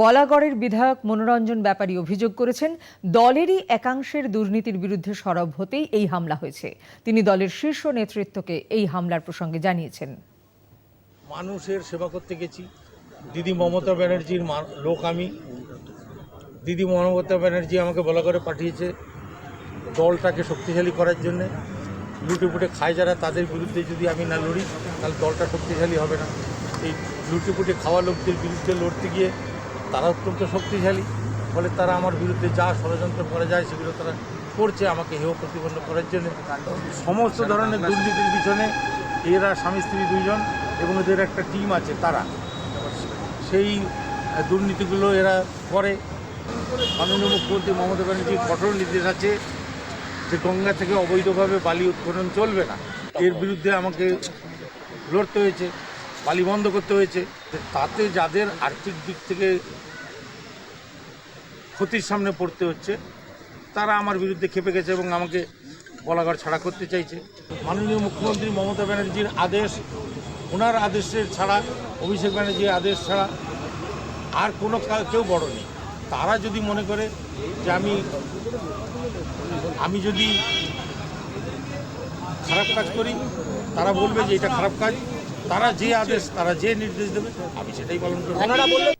বলাগড়ের বিধায়ক মনোরঞ্জন ব্যাপারী অভিযোগ করেছেন, দলেরই একাংশের দুর্নীতির বিরুদ্ধে সরব হতেই এই হামলা হয়েছে। তিনি দলের শীর্ষ নেতৃত্বকে এই হামলার প্রসঙ্গে জানিয়েছেন। মানুষের সেবা করতে গেছি। দিদি মমতা ব্যানার্জির লোক আমি। দিদি মমতা ব্যানার্জি আমাকে বলাগড়ে পাঠিয়েছে দলটাকে শক্তিশালী করার জন্যে। লুটেপুটে খায় যারা, তাদের বিরুদ্ধে যদি আমি না লড়ি, তাহলে দলটা শক্তিশালী হবে না। এই লুটেপুটে খাওয়া লোকদের বিরুদ্ধে লড়তে গিয়ে তারা অত্যন্ত শক্তিশালী, ফলে তারা আমার বিরুদ্ধে যা ষড়যন্ত্র করা যায় সেগুলো তারা করছে, আমাকে হেয় প্রতিপন্ন করার জন্য। সমস্ত ধরনের দুর্নীতির পিছনে এরা স্বামী, স্ত্রী দুইজন এবং এদের একটা টিম আছে তারা। সেই দুর্নীতিগুলো এরা করে। মাননীয় মুখ্যমন্ত্রী মমতা ব্যানার্জির কঠোর নির্দেশ আছে যে গঙ্গা থেকে অবৈধভাবে বালি উৎখনন চলবে না। এর বিরুদ্ধে আমাকে লড়তে হয়েছে, বালি বন্ধ করতে হয়েছে। তাতে যাদের আর্থিক দিক থেকে ক্ষতির সামনে পড়তে হচ্ছে, তারা আমার বিরুদ্ধে খেপে গেছে এবং আমাকে বলাগড় ছাড়া করতে চাইছে। মাননীয় মুখ্যমন্ত্রী মমতা ব্যানার্জির আদেশ, ওনার আদেশের ছাড়া, অভিষেক ব্যানার্জির আদেশ ছাড়া আর কোনো কেউ বড় নেই। তারা যদি মনে করে যে আমি আমি যদি খারাপ কাজ করি, তারা বলবে যে এটা খারাপ কাজ। তারা যে আদেশ তারা যে নির্দেশ দেবে আমি সেটাই পালন করব।